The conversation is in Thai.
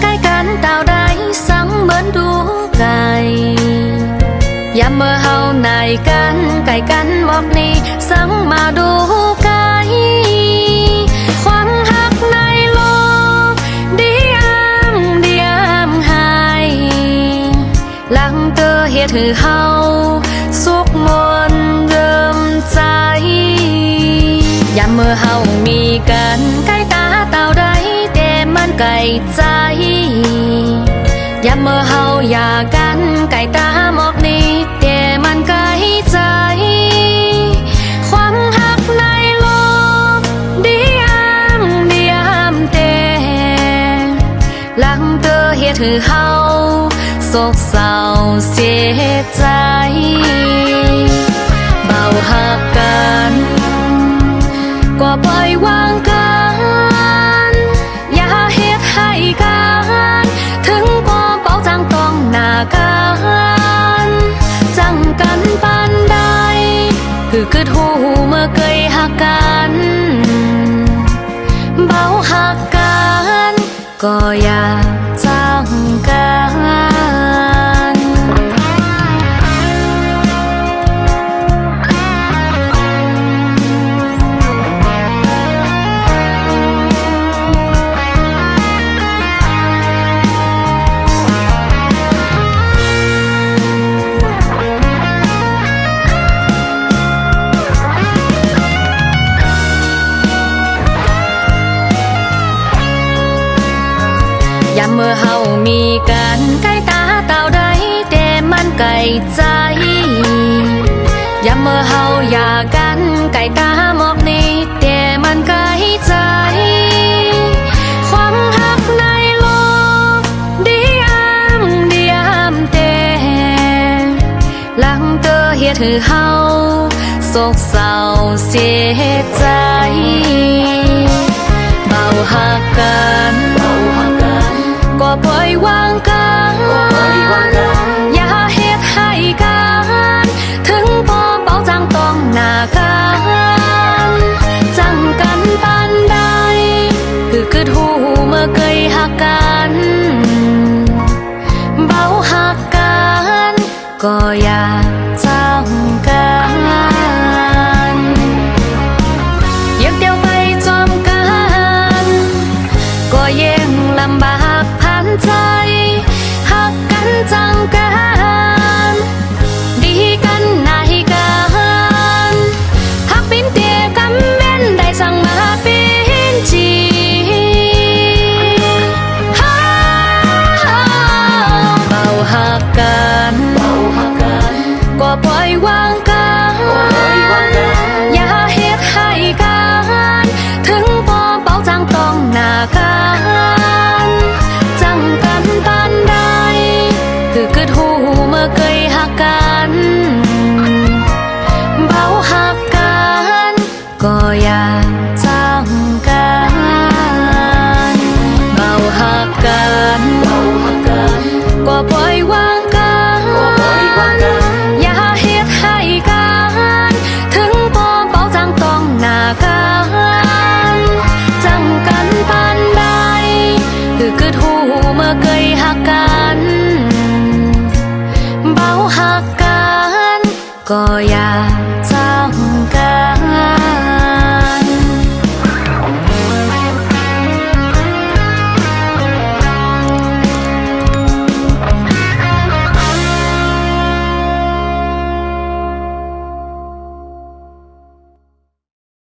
ใกล้กันเต่าได้สังเหมือนดูไก่ยามเมื่อเฮาไหนกันไก่กันบอกนี่สังมาดูไก่ความหักในโลกดีอามดีอามหายหลังเตอเฮ็ดให้เฮาสุขมนเดิมใจยามเมื่อเฮามีกันไก่ ไกลใจ ยามเมื่อเฮาอยากกันไก่ตาหมอกนี้แต่มันไกลใจ ความหักในโลกดีอามดีอามแต่หลังเตอเฮ็ดให้เฮาโศกเศร้าเสียใจ ก็ เมื่อเฮามีกันใกล้ตาเต่าใดแต่มันไกลใจยามเมื่อเฮาอยากกันไกลตาหมอกนี้แต่มันไกลใจความหักในโลกดีอามดีอามแต่หลังเตอเฮ็ดให้เฮาโศกเศร้าเสียใจ อยวางกันอย่าเฮ็ดให้กัน ถึงพอเบาจังต้องหน้ากันจังกันปานใดคือคือหูเมื่อเคยหักกัน เบาหักกัน ก็อย่าจังกันอยากเดียวไปจอมกัน ก็ยังลำบาก พันใจหักกันจังกัน คือคื เบ